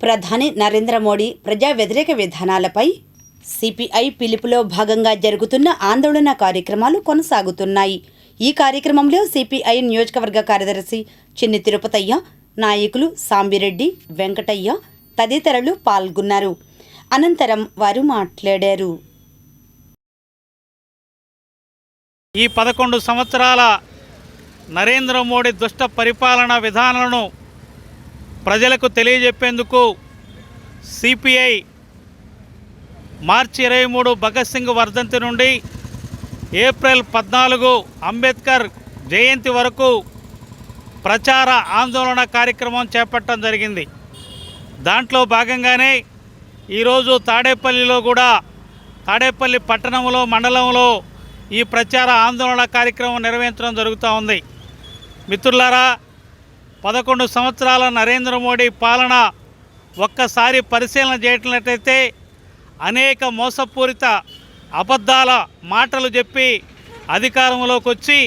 ప్రధాని నరేంద్ర మోడీ ప్రజా వ్యతిరేక విధానాలపై సిపిఐ పిలుపులో భాగంగా జరుగుతున్న ఆందోళన కార్యక్రమాలు కొనసాగుతున్నాయి. ఈ కార్యక్రమంలో సిపిఐ నియోజకవర్గ కార్యదర్శి చిన్ని తిరుపతయ్య నాయకులు సాంబిరెడ్డి వెంకటయ్య తదితరులు పాల్గొన్నారు. అనంతరం వారు మాట్లాడారు. ఈ పదకొండు సంవత్సరాల నరేంద్ర మోడీ దుష్ట పరిపాలన విధానాలను ప్రజలకు తెలియజెప్పేందుకు సిపిఐ మార్చి ఇరవై మూడు భగత్ సింగ్ వర్ధంతి నుండి ఏప్రిల్ పద్నాలుగు అంబేద్కర్ జయంతి వరకు ప్రచార ఆందోళన కార్యక్రమం చేపట్టడం జరిగింది. దాంట్లో భాగంగానే ఈరోజు తాడేపల్లిలో కూడా తాడేపల్లి పట్టణంలో మండలంలో ఈ ప్రచార ఆందోళన కార్యక్రమం నిర్వహించడం జరుగుతూ ఉంది. మిత్రులారా పదకొండు సంవత్సరాల నరేంద్ర మోడీ పాలన ఒక్కసారి పరిశీలన చేయట్లయితే అనేక మోసపూరిత అబద్ధాల మాటలు చెప్పి అధికారంలోకి వచ్చి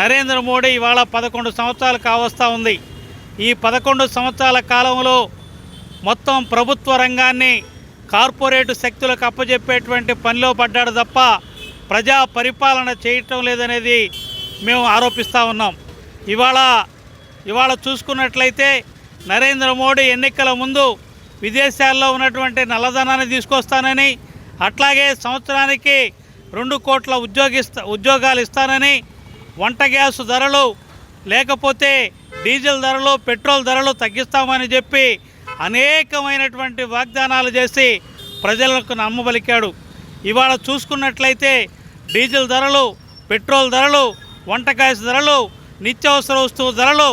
నరేంద్ర మోడీ ఇవాళ పదకొండు సంవత్సరాలు కావస్తూ ఉంది. ఈ పదకొండు సంవత్సరాల కాలంలో మొత్తం ప్రభుత్వ రంగాన్ని కార్పొరేట్ శక్తులకు అప్పజెప్పేటువంటి పనిలో పడ్డాడు తప్ప ప్రజా పరిపాలన చేయటం లేదనేది మేము ఆరోపిస్తూ ఉన్నాం. ఇవాళ ఇవాళ చూసుకున్నట్లయితే నరేంద్ర మోడీ ఎన్నికల ముందు విదేశాల్లో ఉన్నటువంటి నల్లధనాన్ని తీసుకొస్తానని అట్లాగే సంవత్సరానికి రెండు కోట్ల ఉద్యోగిస్తా ఉద్యోగాలు ఇస్తానని వంట గ్యాస్ ధరలు లేకపోతే డీజిల్ ధరలు పెట్రోల్ ధరలు తగ్గిస్తామని చెప్పి అనేకమైనటువంటి వాగ్దానాలు చేసి ప్రజలకు నమ్మబలికాడు. ఇవాళ చూసుకున్నట్లయితే డీజిల్ ధరలు పెట్రోల్ ధరలు వంట గ్యాస్ ధరలు నిత్యావసర వస్తువు ధరలు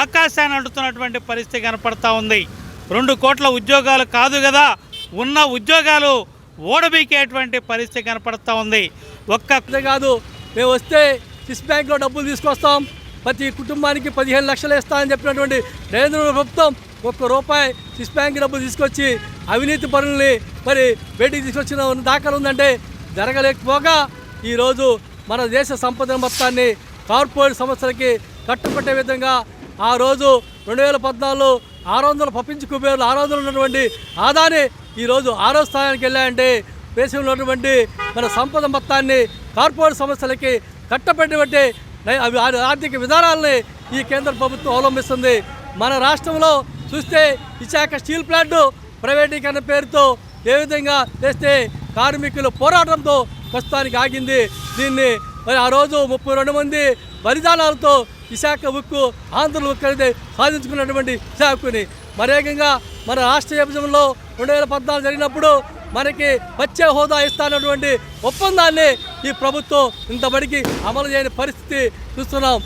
ఆకాశాన్ని అంటుతున్నటువంటి పరిస్థితి కనపడతా ఉంది. రెండు కోట్ల ఉద్యోగాలు కాదు కదా ఉన్న ఉద్యోగాలు ఓడబీకేటువంటి పరిస్థితి కనపడతా ఉంది. ఒక్క కాదు మేము వస్తే స్విస్ బ్యాంక్లో డబ్బులు తీసుకొస్తాం. ప్రతి కుటుంబానికి పదిహేను లక్షలు ఇస్తామని చెప్పినటువంటి నరేంద్ర మోడీ ప్రభుత్వం ఒక్క రూపాయి స్విస్ బ్యాంక్ డబ్బులు తీసుకొచ్చి అవినీతి పనుల్ని మరి బయటికి తీసుకొచ్చిన దాఖలు ఉందంటే జరగలేకపోగా ఈరోజు మన దేశ సంపద మొత్తాన్ని కార్పొరేట్ సంస్థలకి కట్టుబట్టే విధంగా ఆ రోజు రెండు వేల పద్నాలుగులో ఆరు వందలు పప్పించి కుబేరులు ఆరు వందలు ఉన్నటువంటి ఆదాని ఈరోజు ఆరో స్థానానికి వెళ్ళాయంటే దేశంలో ఉన్నటువంటి మన సంపద మొత్తాన్ని కార్పొరేట్ సంస్థలకి కట్టబెట్టినటువంటి అవి ఆర్థిక విధానాలని ఈ కేంద్ర ప్రభుత్వం అవలంబిస్తుంది. మన రాష్ట్రంలో చూస్తే విశాఖ స్టీల్ ప్లాంట్ ప్రైవేటీకరణ పేరుతో ఏ విధంగా చేస్తే కార్మికులు పోరాటంతో ప్రస్తుతానికి ఆగింది. దీన్ని మరి ఆ రోజు ముప్పై రెండు మంది బలిదానాలతో విశాఖ ఉక్కు ఆంధ్ర ఉక్కు అనేది సాధించుకున్నటువంటి విశాఖని. మరేకంగా మన రాష్ట్ర విభజనలో రెండు వేల పద్నాలుగు జరిగినప్పుడు మనకి వచ్చే హోదా ఇస్తానటువంటి ఒప్పందాన్ని ఈ ప్రభుత్వం ఇంతబడికి అమలు చేయని పరిస్థితి చూస్తున్నాం.